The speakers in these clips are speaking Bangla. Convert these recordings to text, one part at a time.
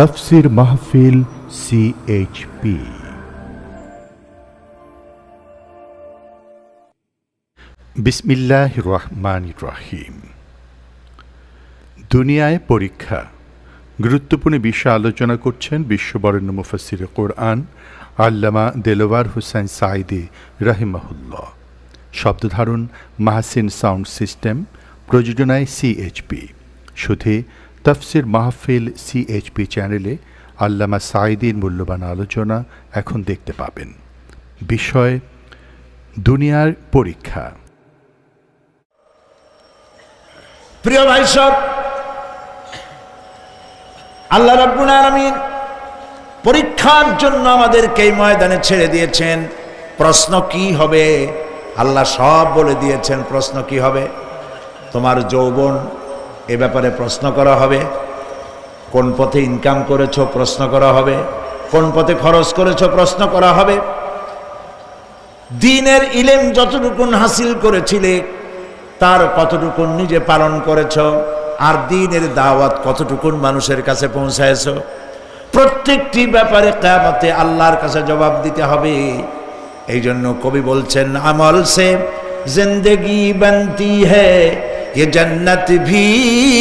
তফসির মাহফিল সিএইচপি বিসমিল্লাহ রহমান রহিম। দুনিয়ায় পরীক্ষা। গুরুত্বপূর্ণ বিষয়ে আলোচনা করছেন বিশ্ববরেণ্য মুফাসির কোরআন আল্লামা দেলোয়ার হুসাইন সাইদি রাহিমাহুল্লাহ। শব্দধারণ মাহসিন সাউন্ড সিস্টেম, প্রযোজনায় সিএইচপি শুধু তফসির মাহফিল সিএইচপি চ্যানেলে আল্লামা সাইদির মূল্যবান আলোচনা এখন দেখতে পাবেন। বিষয়, দুনিয়ার পরীক্ষা। প্রিয় ভাই সব, আল্লাহ রাব্বুল পরীক্ষার জন্য আমাদেরকে এই ময়দানে ছেড়ে দিয়েছেন। প্রশ্ন কি হবে? আল্লাহ সব বলে দিয়েছেন প্রশ্ন কি হবে? তোমার যৌবন এ ব্যাপারে প্রশ্ন করা হবে। কোন পথে ইনকাম করেছ প্রশ্ন করা হবে। কোন পথে খরচ করেছ প্রশ্ন করা হবে। দিনের ইলেম যতটুকুন হাসিল করেছিলে, তার কতটুকুন নিজে পালন করেছ, আর দিনের দাওয়াত কতটুকুন মানুষের কাছে পৌঁছায়ছ। প্রত্যেকটি ব্যাপারে কেমতে আল্লাহর কাছে জবাব দিতে হবে। এই জন্য কবি বলছেন, আমল সে জিন্দেগি বানতি হ্যায় ये जन्नत भी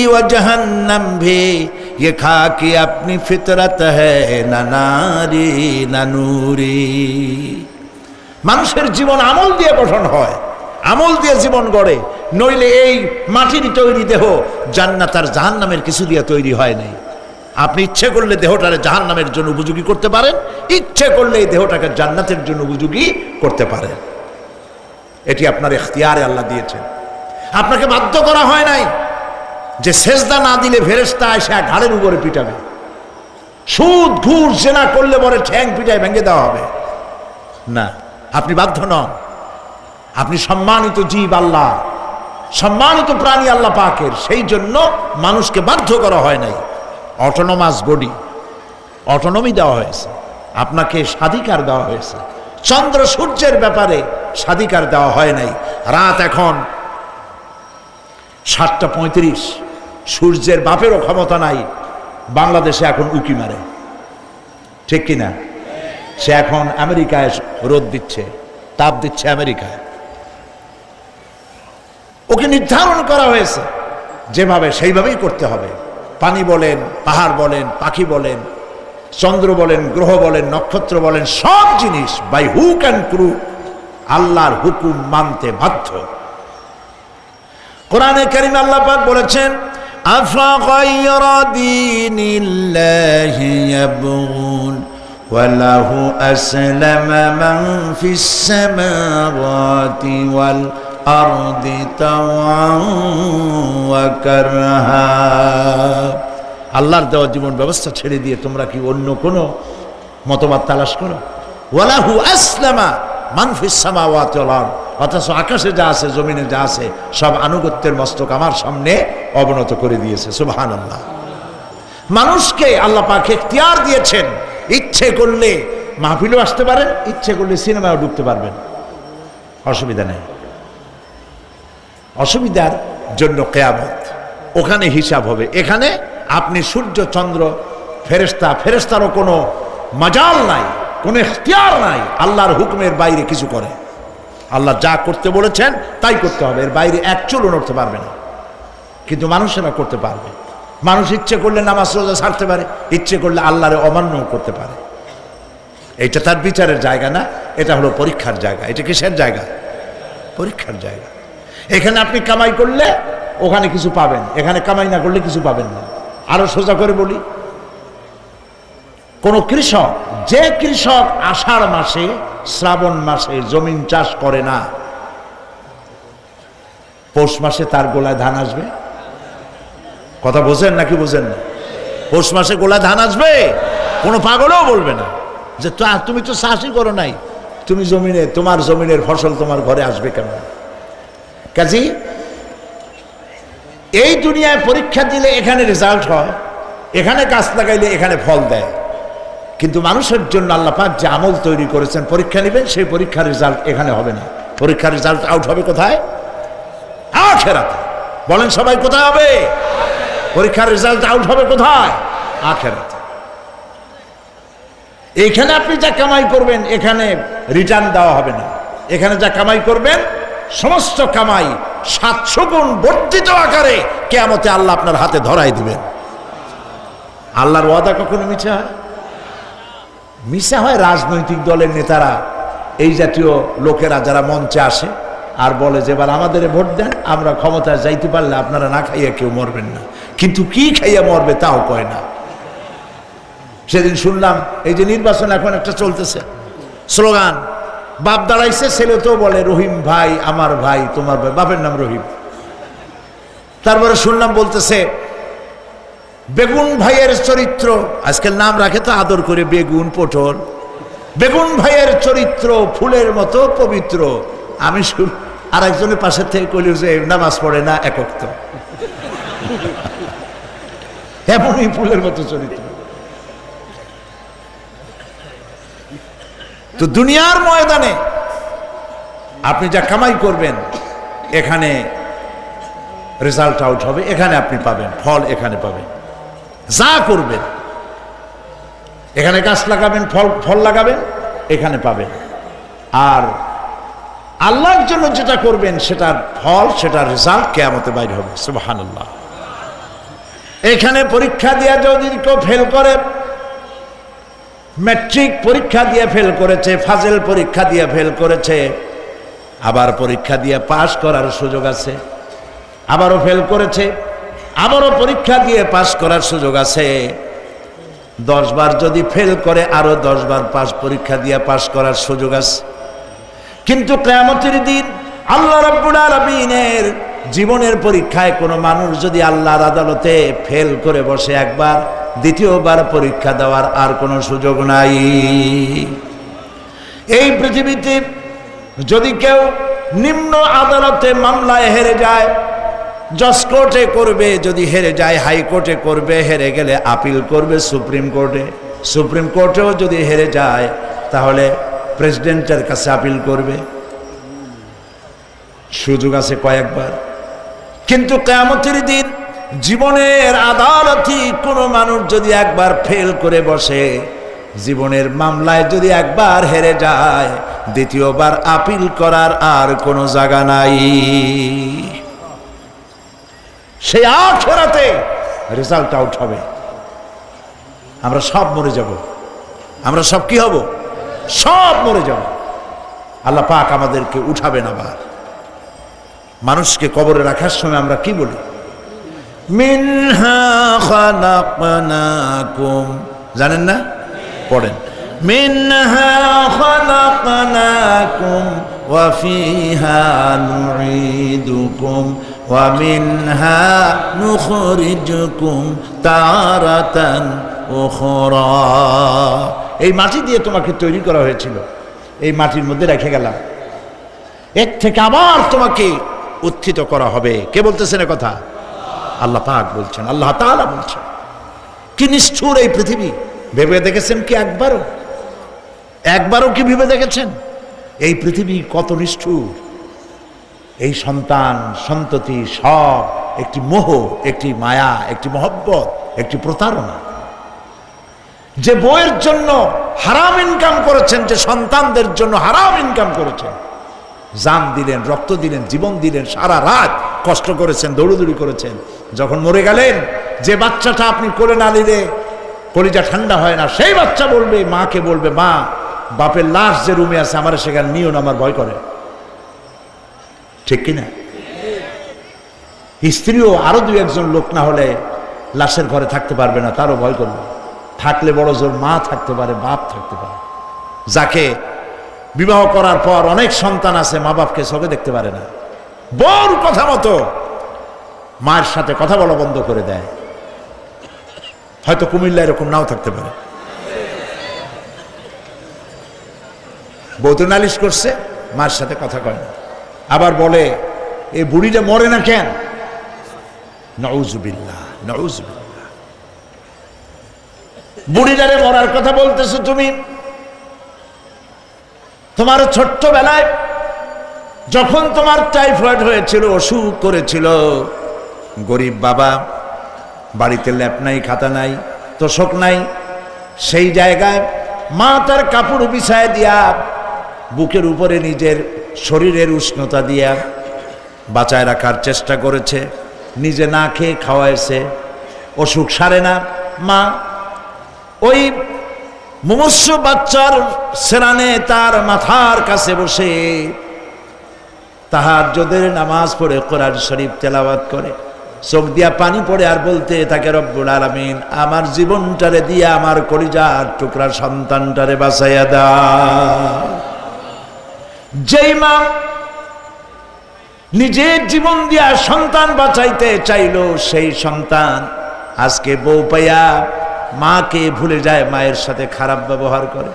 व जहन्नम भी ये खाकी अपनी फितरत है ना नारी ना नूरी মানুষের জীবন আমল দিয়ে গঠন হয় আমল দিয়ে জীবন গড়ে নইলে এই মাটির তৈরি দেহ জান্নাত আর জাহান নামের কিছু দিয়ে তৈরি হয় নাই আপনি ইচ্ছে করলে দেহটারে জাহান নামের জন্য উপযোগী করতে পারেন ইচ্ছে করলে এই দেহটাকে জান্নাতের জন্য উপযোগী করতে পারেন এটি আপনার এখতিয়ারে আল্লাহ দিয়েছেন আপনাকে বাধ্য করা হয় নাই যে সেজদা না দিলে ফেরেস্তা এসে ঘাড়ের উপরে পিটাবে। সুদ, ঘুষ, জেনা করলে পরে ঠ্যাং পিটায় ভেঙে দেওয়া হবে। না, আপনি বাধ্য নন। আপনি সম্মানিত জীব আল্লাহ, সম্মানিত প্রাণী আল্লাহ পাকের। সেই জন্য মানুষকে বাধ্য করা হয় নাই। অটোনোমাস বডি, অটোনমি দেওয়া হয়েছে। আপনাকে স্বাধিকার দেওয়া হয়েছে। চন্দ্র সূর্যের ব্যাপারে স্বাধিকার দেওয়া হয় নাই। রাত এখন সাতটা পঁয়ত্রিশ। সূর্যের বাপেরও ক্ষমতা নাই। বাংলাদেশে এখন উকি মারে। ঠিক কিনা? সে এখন আমেরিকায় রোদ দিচ্ছে, তাপ দিচ্ছে আমেরিকায়। ওকে নির্ধারণ করা হয়েছে। যেভাবে সেইভাবেই করতে হবে। পানি বলেন, পাহাড় বলেন, পাখি বলেন, চন্দ্র বলেন, গ্রহ বলেন, নক্ষত্র বলেন, সব জিনিস বাই হুক অ্যান্ড ক্রু আল্লাহর হুকুম মানতে বাধ্য। কোরআনে করিম আল্লাহ পাক বলেছেন أفغير دين الله يبغون وله أسلم من في السماوات والأرض طوعا وكرها আল্লাহর দেওয়া জীবন ব্যবস্থা ছেড়ে দিয়ে তোমরা কি অন্য কোনো মতবাদ তালাশ করো ওয়ালাহু আসলামা মানফিস সামাওয়াত ওয়াল আরদ অথচ আকাশে যা আছে, জমিনে যা আছে, সব আনুগত্যের মস্তক আমার সামনে অবনত করে দিয়েছে। সুবহান আল্লাহ মানুষকে আল্লাহ পাক এখতিয়ার দিয়েছেন, ইচ্ছে করলে মাহফিলও আসতে পারেন, ইচ্ছে করলে সিনেমাও ঢুকতে পারবেন। অসুবিধা নেই। অসুবিধার জন্য কেয়ামত, ওখানে হিসাব হবে। এখানে আপনি সূর্য, চন্দ্র ফেরেস্তা ফেরেস্তারও কোনো মজাল নাই, কোনো এখতিয়ার নাই, আল্লাহর হুকুমের বাইরে কিছু করে। আল্লাহ যা করতে বলেছেন, তাই করতে হবে। এর বাইরে এক চুলও নড়তে পারবে না। কিন্তু মানুষেরা করতে পারবে। মানুষ ইচ্ছে করলে নামাজ রোজা ছাড়তে পারে, ইচ্ছে করলে আল্লাহরে অমান্য করতে পারে। এটা তার বিচারের জায়গা না, এটা হলো পরীক্ষার জায়গা। এটা কিসের জায়গা? পরীক্ষার জায়গা। এখানে আপনি কামাই করলে ওখানে কিছু পাবেন, এখানে কামাই না করলে কিছু পাবেন না। আরও সোজা করে বলি, কোন কৃষক, যে কৃষক আষাঢ় মাসে শ্রাবণ মাসে জমিন চাষ করে না। পৌষ মাসে তার গোলায় ধান আসবে? কথা বোঝেন নাকি বোঝেন না? পৌষ মাসে গোলায় ধান আসবে? কোনো পাগলও বলবে না। যে তুমি তো চাষই করো নাই। তুমি জমিনে, তোমার জমিনের ফসল তোমার ঘরে আসবে কেন? কাজী, এই দুনিয়ায় পরীক্ষা দিলে এখানে রেজাল্ট হয়, এখানে গাছ লাগাইলে এখানে ফল দেয়। কিন্তু মানুষের জন্য আল্লাহ পাক যে আমল তৈরি করেছেন, পরীক্ষা নেবেন, সেই পরীক্ষার রেজাল্ট এখানে হবে না। পরীক্ষার রেজাল্ট আউট হবে কোথায়? আখেরাতে। বলেন সবাই কোথায় হবে? পরীক্ষার রেজাল্ট আউট হবে কোথায়? আখেরাতে। এখানে আপনি যা কামাই করবেন, এখানে রিটার্ন দেওয়া হবে না। এখানে যা কামাই করবেন, সমস্ত কামাই সাতশো গুণ বর্ধিত আকারে কেয়ামতে আল্লাহ আপনার হাতে ধরাই দিবেন। আল্লাহর ওয়াদা কখনো মিছা হয়? মিশা হয় রাজনৈতিক দলের নেতারা, এই জাতীয় লোকেরা যারা মঞ্চে আসে আর বলে যে, এবার আমাদের ভোট দেন, আমরা ক্ষমতায় যাইতে পারলে আপনারা না খাইয়া কেউ মরবেন না। কিন্তু কি খাইয়া মরবে তাও কয় না। সেদিন শুনলাম, এই যে নির্বাচন এখন একটা চলতেছে। স্লোগান, বাপ দাঁড়াইছে ছেলে তো বলে, রহিম ভাই, আমার ভাই, তোমার ভাই, বাপের নাম রহিম। তারপরে শুনলাম বলতেছে বেগুন ভাইয়ের চরিত্র আজকাল নাম রাখে তো আদর করে বেগুন পটল। বেগুন ভাইয়ের চরিত্র ফুলের মতো পবিত্র। আমি আর একজনের পাশের থেকে কইল যে নামাজ পড়ে না একক তো এমনই ফুলের মতো চরিত্র। তো দুনিয়ার ময়দানে আপনি যা কামাই করবেন, এখানে রেজাল্ট আউট হবে, এখানে আপনি পাবেন, ফল এখানে পাবেন। যা করবেন। এখানে গাছ লাগাবেন, ফল ফল লাগাবেন, এখানে পাবেন। আর আল্লাহর জন্য যেটা করবেন, সেটার ফল, সেটার রেজাল্ট কেয়ামতে বাইর হবে। সুবহানাল্লাহ। এখানে পরীক্ষা দিয়ে যদি কেউ ফেল করে ম্যাট্রিক পরীক্ষা দিয়ে ফেল করেছে, ফাজেল পরীক্ষা দিয়ে ফেল করেছে, আবার পরীক্ষা দিয়ে পাশ করার সুযোগ আছে, আবারও ফেল করেছে আবারও পরীক্ষা দিয়ে পাশ করার সুযোগ আছে। দশ বার যদি ফেল করে, আরও দশ বার পাস পরীক্ষা দিয়ে পাশ করার সুযোগ আছে। কিন্তু কেয়ামতের দিন আল্লাহ রাব্বুল জীবনের পরীক্ষায় কোনো মানুষ যদি আল্লাহর আদালতে ফেল করে বসে একবার, দ্বিতীয়বার পরীক্ষা দেওয়ার আর কোনো সুযোগ নাই। এই পৃথিবীতে যদি কেউ নিম্ন আদালতে মামলায় হেরে যায় জজ কোর্টে করবে, যদি হেরে যায় হাইকোর্টে করবে, হেরে গেলে আপিল করবে সুপ্রিম কোর্টে সুপ্রিম কোর্টেও যদি হেরে যায়, তাহলে প্রেসিডেন্টের কাছে আপিল করবে। সুযোগ আছে কয়েকবার। কিন্তু কেয়ামতের দিন জীবনের আদালতই কোনো মানুষ যদি একবার ফেল করে বসে, জীবনের মামলায় যদি একবার হেরে যায়, দ্বিতীয়বার আপিল করার আর কোনো জায়গা নাই। সেই আখেরাতে রেজাল্ট আউট হবে। আমরা সব মরে যাব। আমরা সব কি হব? সব মরে যাব। আল্লাহ পাক আমাদেরকে উঠাবেন আবার। মানুষকে কবরে রাখার সময় আমরা কি বলি? জানেন না? পড়েন। মিনহা মিনহা নুখরিজুকুম তারাতান উখরা এই মাটি দিয়ে তোমাকে তৈরি করা হয়েছিল। এই মাটির মধ্যে রেখে গেলাম। এর থেকে আবার তোমাকে উত্থিত করা হবে। কে বলতেছেন কথা? আল্লাহ পাক বলছেন, আল্লাহ তাআলা বলছেন। কি নিষ্ঠুর এই পৃথিবী। ভেবে দেখেছেন কি একবারও? একবারও কি ভেবে দেখেছেন? এই পৃথিবী কত নিষ্ঠুর। এই সন্তান, সন্ততি সব একটি মোহ, একটি মায়া, একটি মহব্বত, একটি প্রতারণা। যে বইয়ের জন্য হারাম ইনকাম করেছেন, যে সন্তানদের জন্য হারাম ইনকাম করেছেন, জান দিলেন, রক্ত দিলেন, জীবন দিলেন, সারা রাত কষ্ট করেছেন, দৌড়দৌড়ি করেছেন, যখন মরে গেলেন, যে বাচ্চাটা আপনি করে না নিলে কলিজা ঠান্ডা হয় না, সেই বাচ্চা বলবে, মাকে বলবে, মা, বাপের লাশ যে রুমে আছে, আমার সেখানে নিও না, আমার ভয় করে। ঠিক কিনা? স্ত্রীও আরও দু একজন লোক না হলে লাশের ঘরে থাকতে পারবে না, তারও ভয় করবে। থাকলে বড় জোর মা থাকতে পারে, বাপ থাকতে পারে। যাকে বিবাহ করার পর অনেক সন্তান আছে মা বাপকে চোখে দেখতে পারে না। বড় কথা মতো মায়ের সাথে কথা বলা বন্ধ করে দেয়। হয়তো কুমিল্লা এরকম নাও থাকতে পারে। বৌদ্ধ নালিশ করছে, মার সাথে কথা কয় না। আবার বলে এই বুড়িটা মরে না কেন? নউজুবিল্লাহ নউজুবিল্লাহ। বুড়িটারে মরার কথা বলতেছো তুমি? তোমার ছোট্টবেলায় যখন তোমার টাইফয়েড হয়েছিল, অসুখ করেছিল, গরিব বাবা, বাড়িতে ল্যাপ নাই, খাতা নাই, তোষক নাই, সেই জায়গায় মা তার কাপড় বিছায় দিয়া বুকের উপরে নিজের শরীরের উষ্ণতা দিয়া বাঁচায় রাখার চেষ্টা করেছে, নিজে না খেয়ে খাওয়াইছে, অসুখ সারে না। মা, ওই মুমস্য বাচ্চার সেরানে তার মাথার কাছে বসে তাহার যোদের নামাজ পড়ে কোরআন শরীফ তেলাওয়াত করে। চোখ দিয়া পানি পড়ে আর বলতে তাকে রব্বুল আলামিন, আমার জীবনটারে দিয়া, আমার কলিজার টুকরা সন্তানটারে বাঁচাইয়া দা যেই মা নিজের জীবন দিয়া সন্তান বাঁচাইতে চাইল সেই সন্তান আজকে বউ পাইয়া মাকে ভুলে যায়, মায়ের সাথে খারাপ ব্যবহার করে।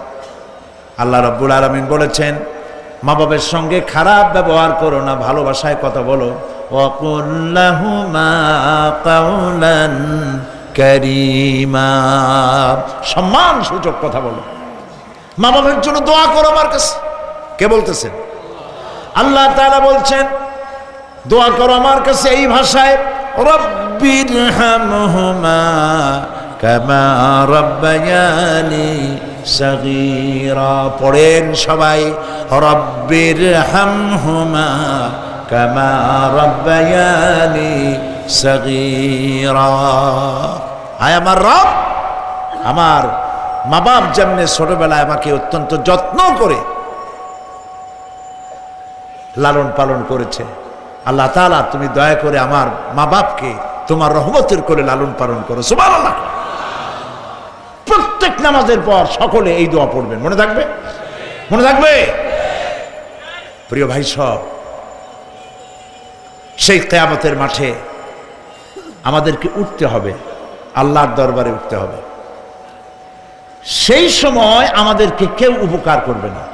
আল্লাহ রব্বুল আলমিন বলেছেন, মা বাবার সঙ্গে খারাপ ব্যবহার করো না, ভালোবাসায় কথা বলো। করিমা। সম্মান সূচক কথা বলো। মা বাবার জন্য দোয়া করো আমার কাছে। কে বলতেছেন আল্লাহ তাআলা বলছেন, দোয়া করো আমার কাছে এই ভাষায়, রব্বির পড়েন সবাই, রব্বির হামহুমা কামা রব্বায়ানি সগীরা। আয় আমার রব, আমার মা বাপ যেমনি ছোটবেলায় আমাকে অত্যন্ত যত্ন করে লালন পালন করেছে। আল্লাহ তাআলা, তুমি দয়া করে আমার মা বাপকে তোমার রহমতের করে লালন পালন করো। সুবহানাল্লাহ। প্রত্যেক নামাজের পর সকলে এই দোয়া পড়বেন। মনে থাকবে? মনে থাকবে? প্রিয় ভাই সব, সেই কেয়ামতের মাঠে আমাদেরকে উঠতে হবে। আল্লাহর দরবারে উঠতে হবে। সেই সময় আমাদেরকে কেউ উপকার করবে না।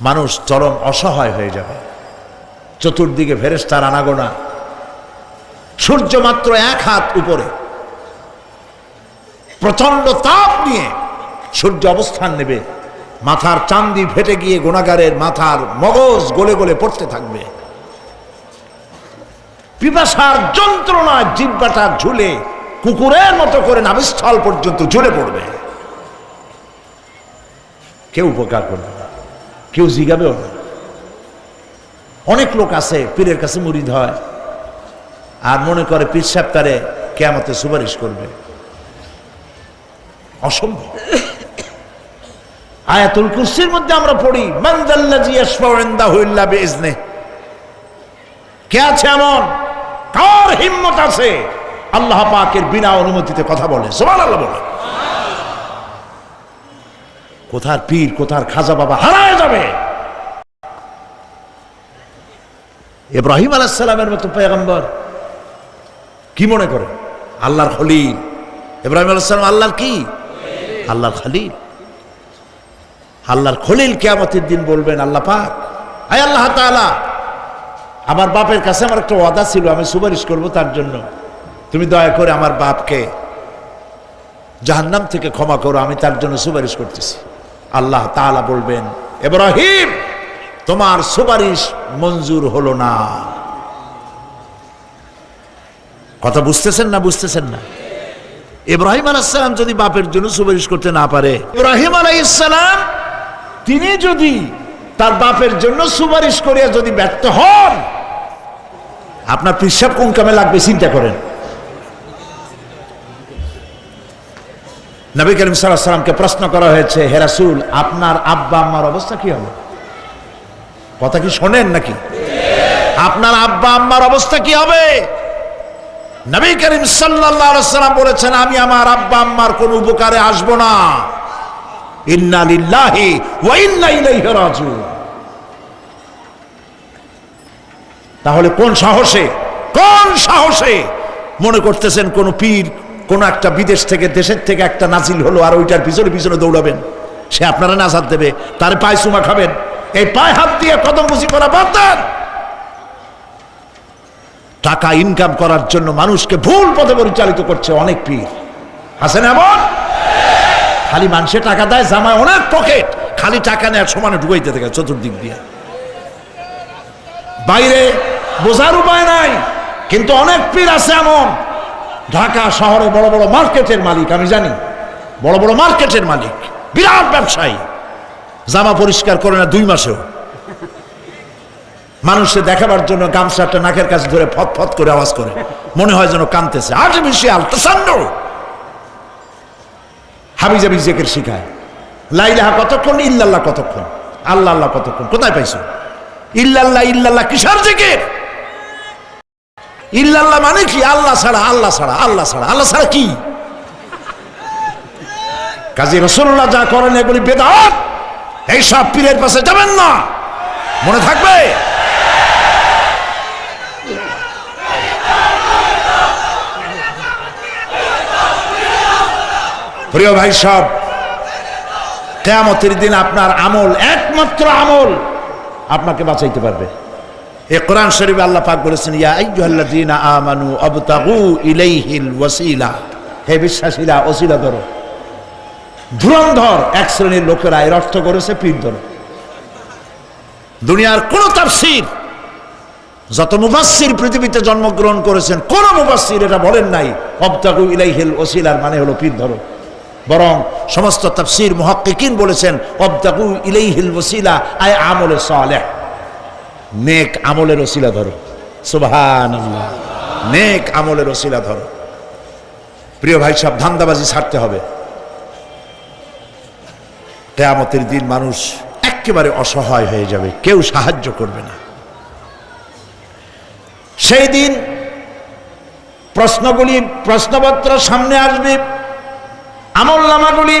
মানুষ চরম অসহায় হয়ে যাবে। চতুর্দিকে ফেরেস্তার আনাগোনা। সূর্য মাত্র এক হাত উপরে। প্রচণ্ড তাপ নিয়ে সূর্য অবস্থান নেবে। মাথার চান্দি ফেটে গিয়ে গোনাগারের মাথার মগজ গলে গলে পড়তে থাকবে। পিপাসার যন্ত্রণা জিব্বাটা ঝুলে কুকুরের মতো করে নাভিস্থল পর্যন্ত ঝুলে পড়বে। কেউ উপকার করবে কেউ জিগাবেও না অনেক লোক আছে, পীরের কাছে মুরিদ হয়, আর মনে করে পীর সাহেব তারে কেমতে সুপারিশ করবে। অসম্ভব। আয়াতুল কুরসির মধ্যে আমরা পড়ি মানজাল্লাজি ইয়াশফাউনদা হুইল্লা বিইজনে কে আছে এমন? কার হিম্মত আছে? আল্লাহ পাকের বিনা অনুমতিতে কথা বলে। সুবহানাল্লাহ বলে। কোথার পীর, কোথার খাজা বাবা হারায় যাবে। ইব্রাহিম আলাইসালামের মতো পেগম্বর কি মনে করে? আল্লাহর খলিল। ইব্রাহিম আলাইসালাম আল্লাহর কি? আল্লাহর খলিল। আল্লাহর খলিল কেয়ামতের দিন বলবেন, আল্লাহ পাক, আয় আল্লাহ তাআলা, আমার বাপের কাছে আমার একটা ওয়াদা ছিল, আমি সুপারিশ করব তার জন্য। তুমি দয়া করে আমার বাপকে জাহান্নাম থেকে ক্ষমা করো, আমি তার জন্য সুপারিশ করতেছি। আল্লাহ তাআলা বলবেন, ইব্রাহিম, তোমার সুপারিশ মঞ্জুর হলো না। কথা বুঝতেছেন না বুঝতেছেন না? ইব্রাহিম আলাইসালাম যদি বাপের জন্য সুপারিশ করতে না পারে, ইব্রাহিম আলাইসালাম তিনি যদি তার বাপের জন্য সুপারিশ করিয়া যদি ব্যর্থ হন, আপনার পিসাব কোন কামে লাগবে চিন্তা করেন। নবী করিম সাল্লাহ সাল্লামকে প্রশ্ন করা হয়েছে হেরাসুল আপনার আব্বা, আম্মার অবস্থা কি হবে? কথা কি শোনেন নাকি? আপনার আব্বা, আম্মার অবস্থা কি হবে? নবী করিম সাল্লাম বলেছেন, আমি আমার আব্বা, আম্মার কোন উপকারে আসব না। তাহলে কোন সাহসে কোন সাহসে মনে করতেছেন কোন পীর কোন একটা বিদেশ থেকে, দেশের থেকে একটা নাজিল হলো আর ওইটার পিছনে পিছনে দৌড়াবেন। সে আপনারা নাজাদ দেবে, তার পায়ে চুমা খাবেন। এই পায়ে হাত দিয়ে কদম করা বাদ টাকা ইনকাম করার জন্য মানুষকে ভুল পথে পরিচালিত করছে অনেক পীর। আছে না এমন? খালি মানুষে টাকা দেয়, জামায় অনেক পকেট খালি টাকা নেওয়ার সমানে ঢুকাইতে থাকে চতুর্দিক দিয়ে। বাইরে বোঝার উপায় নাই, কিন্তু অনেক পীর আছে এমন। ঢাকা শহরে বড় বড় মার্কেটের মালিক, আমি জানি। বড় বড় মার্কেটের মালিক, বিরাট ব্যবসায়ী। জামা পরিষ্কার করে না দুই মাসেও। মানুষে দেখাবার জন্য গামছাটা নাকের কাছে ধরে ফত ফত করে আওয়াজ করে। মনে হয় যেন কানতেছে আর্টিফিশিয়াল তাসান্ন হাবিজাবি জেকের শিখায়। লাইলাহা কতক্ষণ? ইল্লাল্লাহ কতক্ষণ? আল্লাহ আল্লাহ কতক্ষণ? কোথায় পাইছো? ইল্লাল্লাহ ইল্লাল্লাহ, কিসার জেকের? ইল্লাল্লাহ মানে কি? আল্লাহ ছাড়া আল্লাহ ছাড়া আল্লাহ ছাড়া। আল্লাহ ছাড়া কি? কাজী রসুল্লাহ যা করেন এগুলি বেদাত। এই সব পীরের পাশে যাবেন না। মনে থাকবে? প্রিয় ভাই সব, কেয়ামতের দিন আপনার আমল একমাত্র আমল আপনাকে বাঁচাইতে পারবে। এ কোরআন শরীফে আল্লাহ পাক বলেছেন, ইয়া আইয়ুহাল্লাযীনা আমানু আবতাগু ইলাইহিল ওয়াসিলা। হে বিশ্বাসীরা, ওসিলা ধরো। ধুরন্ধর এক শ্রেণির লোকেরা এর অর্থ করেছে পীর ধরো। দুনিয়ার কোন তাফসীর, যত মুফাসসির পৃথিবীতে জন্মগ্রহণ করেছেন, কোন মুফাসসির এটা বলেন নাই অবতাগু ইলাইহিল ওসিলার মানে হলো পীর ধরো। বরং সমস্ত তাফসীর মুহাক্কিকিন বলেছেন অবতাগু ইলাইহিল ওসিলা, আয় আমলে সালেহ। নেক আমলের ওসিলা ধরো। সুবহান নেক আমলের ওসিলা ধরো। প্রিয় ভাই, সব ধান্দাবাজি ছাড়তে হবে। কেয়ামতের দিন মানুষ একেবারে অসহায় হয়ে যাবে, কেউ সাহায্য করবে না। সেই দিন প্রশ্নগুলি, প্রশ্নপত্র সামনে আসবে, আমল নামাগুলি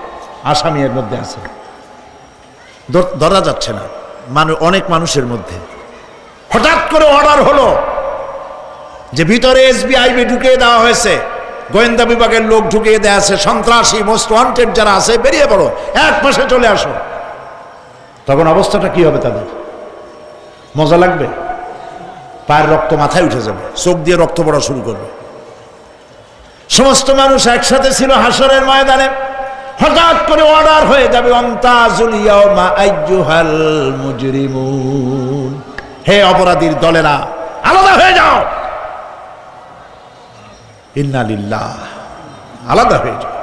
আসামি এর মধ্যে আছে। ধর- যাচ্ছে না। মানে অনেক মানুষের মধ্যে। হঠাৎ করে অর্ডার হলো যে ভিতরে এসবিআইবি ঢুকিয়ে দেওয়া হয়েছে। গোয়েন্দা বিভাগের লোক ঢুকিয়ে দেওয়া আছে। সন্ত্রাসী মোস্ট ওয়ান্টেড যারা আছে, বেরিয়ে পড়ো। এক পাশে চলে আসো। তখন অবস্থাটা কি হবে তাদের? মজা লাগবে? পায়ের রক্ত মাথায় উঠে যাবে। চোখ দিয়ে রক্ত পড়া শুরু করবে। সমস্ত মানুষ একসাথে ছিল হাসরের ময়দানে। হঠাৎ করে অর্ডার হয়ে যাবে হে অপরাধীর দলেরা, আলাদা হয়ে যাও। ইন্না লিল্লাহ, আলাদা হয়ে যাও।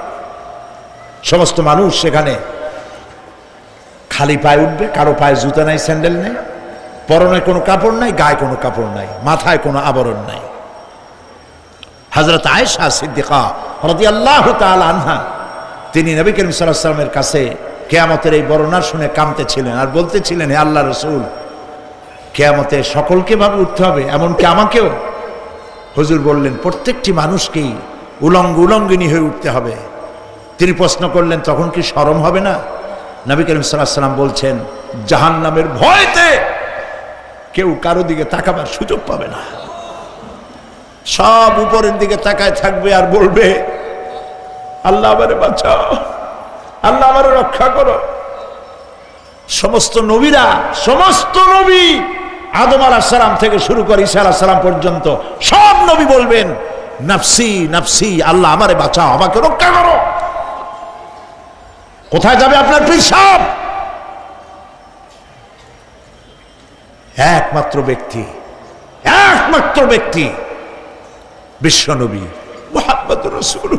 সমস্ত মানুষ সেখানে খালি পায়ে উঠবে, কারও পায়ে জুতা নাই, স্যান্ডেল নেই, পরনে কোনো কাপড় নাই, গায়ে কোনো কাপড় নাই, মাথায় কোনো আবরণ নাই। হজরত আয়েশা সিদ্দিকা রদি আল্লাহ আনহা তিনি নবী করিম সাল্লামের কাছে কেয়ামতের এই বর্ণনা শুনে কামতেছিলেন আর বলতেছিলেন, হে আল্লাহ রসুল, কেয়ামতে সকলকে ভাবে উঠতে হবে, এমনকি আমাকেও। হুজুর বললেন, প্রত্যেকটি মানুষকেই উলঙ্গ উলঙ্গিনী হয়ে উঠতে হবে। তিনি প্রশ্ন করলেন, তখন কি সরম হবে না? নবী করিম সাল্লাহ সাল্লাম বলছেন জাহান নামের ভয়তে কেউ কারও দিকে তাকাবার সুযোগ পাবে না। সব উপরের দিকে তাকায় থাকবে আর বলবে আল্লাহ আমারে বাঁচাও। আল্লাহ আমারে রক্ষা করো। সমস্ত নবীরা, সমস্ত নবী আদম আলাহ সালাম থেকে শুরু করে ঈসা আলাহ সালাম পর্যন্ত সব নবী বলবেন, নাফসি নাফসি, আল্লাহ আমারে বাঁচাও, আমাকে রক্ষা করো। কোথায় যাবে আপনার পিসাব একমাত্র ব্যক্তি একমাত্র ব্যক্তি বিশ্বনবী মোহাম্মদ রসুল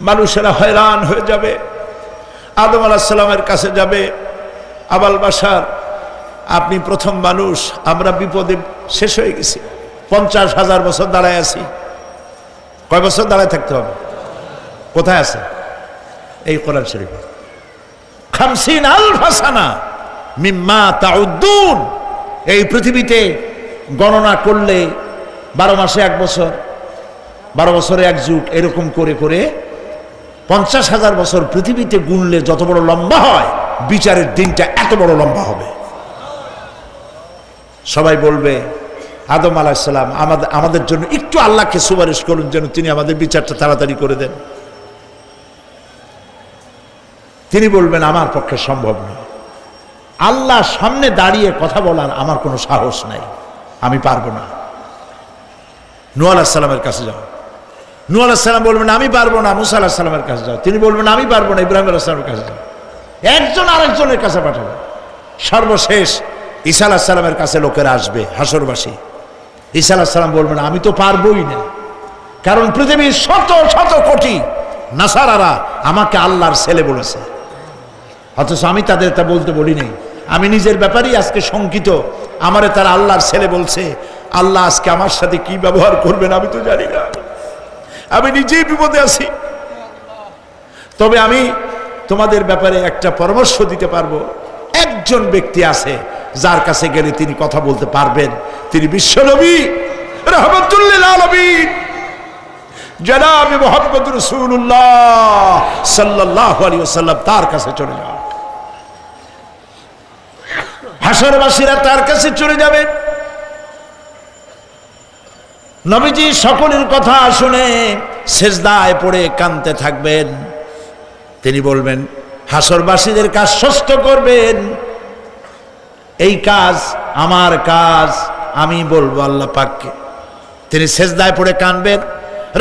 মানুষেরা হয়রান হয়ে যাবে, আদম আলাহ সালামের কাছে যাবে, আবাল বাসার আপনি প্রথম মানুষ, আমরা বিপদে শেষ হয়ে গেছি, পঞ্চাশ হাজার বছর দাঁড়ায় আছি। কয় বছর দাঁড়ায় থাকতে হবে? কোথায় আছে? এই কোরআন শরীফ। খামসিন আল ফাসানা মিম্মা তাউদ্দুন। এই পৃথিবীতে গণনা করলে বারো মাসে এক বছর, বারো বছরে এক যুগ এরকম করে করে পঞ্চাশ হাজার বছর পৃথিবীতে গুনলে যত বড় লম্বা হয়, বিচারের দিনটা এত বড় লম্বা হবে। সবাই বলবে, আদম আলাহিসাল্লাম আমাদের আমাদের জন্য একটু আল্লাহকে সুপারিশ করুন যেন তিনি আমাদের বিচারটা তাড়াতাড়ি করে দেন। তিনি বলবেন, আমার পক্ষে সম্ভব নয়। আল্লাহ সামনে দাঁড়িয়ে কথা বলার আমার কোনো সাহস নাই। আমি পারব না। নু আলাহিসাল্লামের কাছে যাও। নু আলাহিসাল্লাম বলবেন, আমি পারব না। মুসা আলাহিসাল্লামের কাছে যাও। তিনি বলবেন, আমি পারব না। ইব্রাহিম আলাহিসাল্লামের কাছে যাও। একজন আরেকজনের কাছে পাঠাবে। সর্বশেষ ঈসা আলাহিসাল্লামের কাছে লোকেরা আসবে, হাসরবাসী। ঈসা আলাহিসাল্লাম বলবেন, আমি তো পারবোই না। কারণ পৃথিবীর শত শত কোটি নাসারারা আমাকে আল্লাহর ছেলে বলেছে। অথচ আমি তাদের তা বলতে বলি নাই। আমি নিজের ব্যাপারেই আজকে শঙ্কিত। আমারে তারা আল্লাহর ছেলে বলছে, আল্লাহ আজকে আমার সাথে কি ব্যবহার করবেন আমি তো জানি না। আমি নিজেই বিপদে আছি। তবে আমি তোমাদের ব্যাপারে একটা পরামর্শ দিতে পারব। একজন ব্যক্তি আছে, যার কাছে গেলে তিনি কথা বলতে পারবেন। তিনি বিশ্বনবী রহমতুল্লিল জনাবি মোহাম্মদ রসুল্লাহ সাল্লাহ আলী সাল্লাম তার কাছে চলে যাও। হাসরবাসীরা তার কাছে চলে যাবে। নবীজি সকলের কথা শুনে শেষদায় পড়ে কানতে থাকবেন। তিনি বলবেন, হাসরবাসীদের কাজ সুস্থ করবেন। এই কাজ আমার কাজ, আমি বলব আল্লাহ পাককে। তিনি শেষদায় পড়ে কানবেন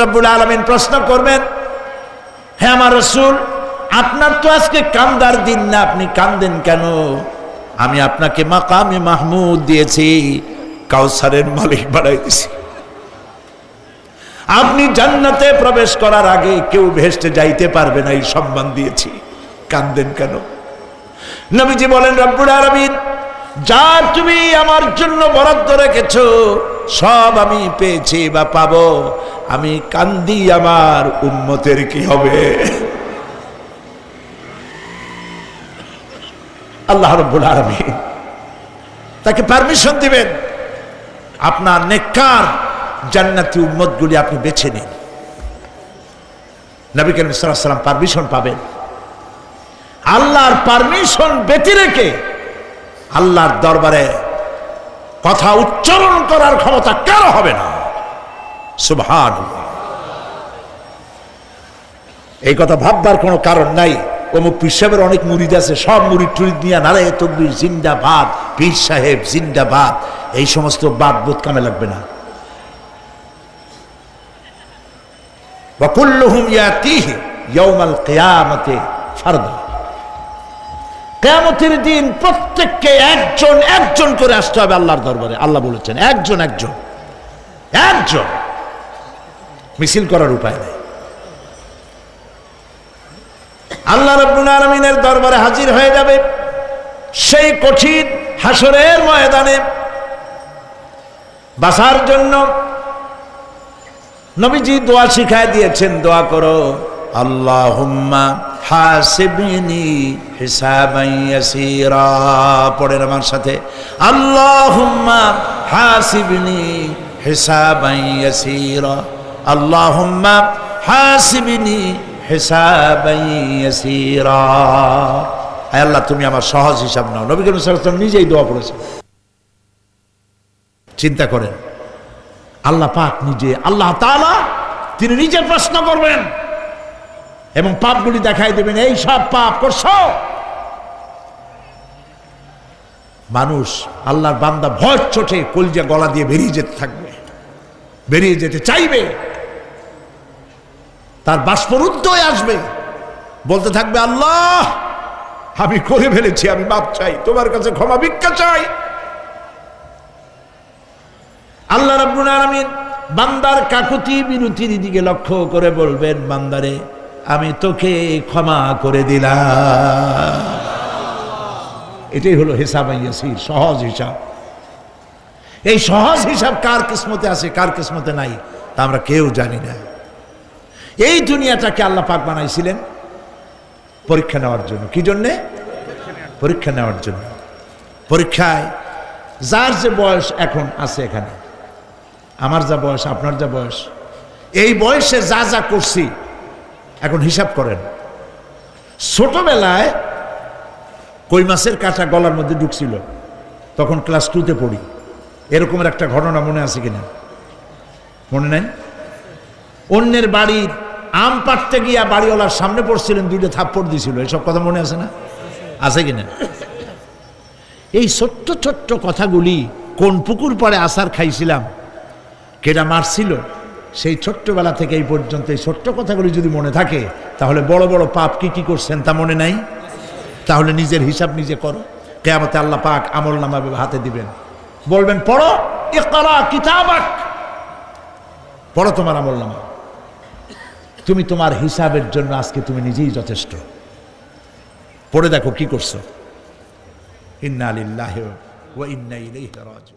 রব্বুল আলমিন প্রশ্ন করবেন হ্যাঁ আমার রসুল, আপনার তো আজকে কান্দার দিন না, আপনি কান্দেন কেন? আমি আপনাকে মাকামে মাহমুদ দিয়েছি, কাউসারের মালিক বাড়াই দিছি। আপনি জান্নাতে প্রবেশ করার আগে কেউ ভেস্টে যাইতে পারবে না, এই সম্মান দিয়েছি। কান্দেন কেন? নবীজি বলেন, রব্বুল আলমিন, যা তুমি আমার জন্য বরাদ্দ রেখেছো, সব আমি পেয়েছি বা পাবো। আমি কান্দি আমার উন্মতের কি হবে? আল্লাহ রব্বুল আলমিন। তাকে পারমিশন দিবেন, আপনার নেককার জান্নাতি উম্মতগুলি আপনি বেছে নিন। নবী করিম সাল্লাম পারমিশন পাবেন। আল্লাহর পারমিশন ব্যতি রেখে আল্লাহর দরবারে কথা উচ্চারণ করার ক্ষমতা কারও হবে না। সুভান এই কথা ভাববার কোনো কারণ নাই। অমুক পীর সাহেবের অনেক মুড়িদ আছে, সব মুরিদ টুড়ি নিয়ে নারায় তকবির, জিন্দাবাদ, পীর সাহেব, জিন্দাবাদ। এই সমস্ত বাদ বোধ কামে লাগবে না। ইয়াতিহি ইয়াউমাল কিয়ামতে ফারদা। কেয়ামতের দিন প্রত্যেককে একজন একজন করে আসতে হবে আল্লাহর দরবারে। আল্লাহ বলেছেন, একজন একজন একজন। মিছিল করার উপায় নেই। আল্লাহ রব্বুল আলমিনের দরবারে হাজির হয়ে যাবে। সেই কঠিন হাসরের ময়দানে বাসার জন্য নবীজি দোয়া শিখায় দিয়েছেন, দোয়া করো, আল্লাহুম্মা হাসিবনি হিসাবান ইয়াসীরা। পড়েন আমার সাথে, আল্লাহুম্মা হাসিবনি হিসাবান ইয়াসীরা। আল্লাহুম্মা হাসিবনি আল্লাহ, তুমি আমার সহজ হিসাব নাও। নবী করিম নিজেই দোয়া করেছেন চিন্তা করেন, আল্লাহ পাক নিজে, আল্লাহ তাআলা তিনি নিজে প্রশ্ন করবেন এবং পাপগুলি দেখাই দেবেন, এই সব পাপ করছ? মানুষ, আল্লাহর বান্দা ভয় চোটে কলজা গলা দিয়ে বেরিয়ে যেতে থাকবে। বেরিয়ে যেতে চাইবে। তার বাষ্পরুদ্ধ হয়ে আসবে। বলতে থাকবে, আল্লাহ, আমি করে ফেলেছি, আমি বাপ চাই, তোমার কাছে ক্ষমা ভিক্ষা চাই। আল্লাহ রাব্বুল আলামিন বান্দার কাকুতি বিরতির দিকে লক্ষ্য করে বলবেন, বান্দারে, আমি তোকে ক্ষমা করে দিলাম। এটাই হলো হিসাব ইয়াসির, সহজ হিসাব। এই সহজ হিসাব কার কিসমতে আছে, কার কিসমতে নাই, তা আমরা কেউ জানি না। এই দুনিয়াটাকে আল্লাহ পাক বানাইছিলেন পরীক্ষা নেওয়ার জন্য। কি জন্যে? পরীক্ষা নেওয়ার জন্য। পরীক্ষায় যার যে বয়স এখন আছে এখানে, আমার যা বয়স, আপনার যা বয়স, এই বয়সে যা যা করছি, এখন হিসাব করেন। ছোটবেলায় কই মাছের কাঁটা গলার মধ্যে ঢুকছিল, তখন ক্লাস টুতে পড়ি। এরকমের একটা ঘটনা মনে আছে কিনা? মনে নেন অন্যের বাড়ির আম পাড়তে গিয়া বাড়িওয়ালার সামনে পড়ছিলেন, দুইটা থাপ্পড় দিছিল। এসব কথা মনে আছে না? আছে কিনা এই ছোট্ট ছোট্ট কথাগুলি কোন পুকুর পাড়ে আসার খাইছিলাম কেটা মারছিল, সেই ছোট্টবেলা থেকে এই পর্যন্ত এই ছোট্ট কথাগুলি যদি মনে থাকে, তাহলে বড় বড় পাপ কি কি করছেন তা মনে নাই? তাহলে নিজের হিসাব নিজে করো। কেয়ামতে আল্লাহ পাক আমল নামা হাতে দিবেন। বলবেন, পড়ো, ইকরা কিতাবাক। পড়ো তোমার আমল নামা। তুমি তোমার হিসাবের জন্য আজকে তুমি নিজেই যথেষ্ট। পড়ে দেখো কি করছ। ইন্না আলিল্লাহ ও ইন্না ইলাইহি রাজিউন।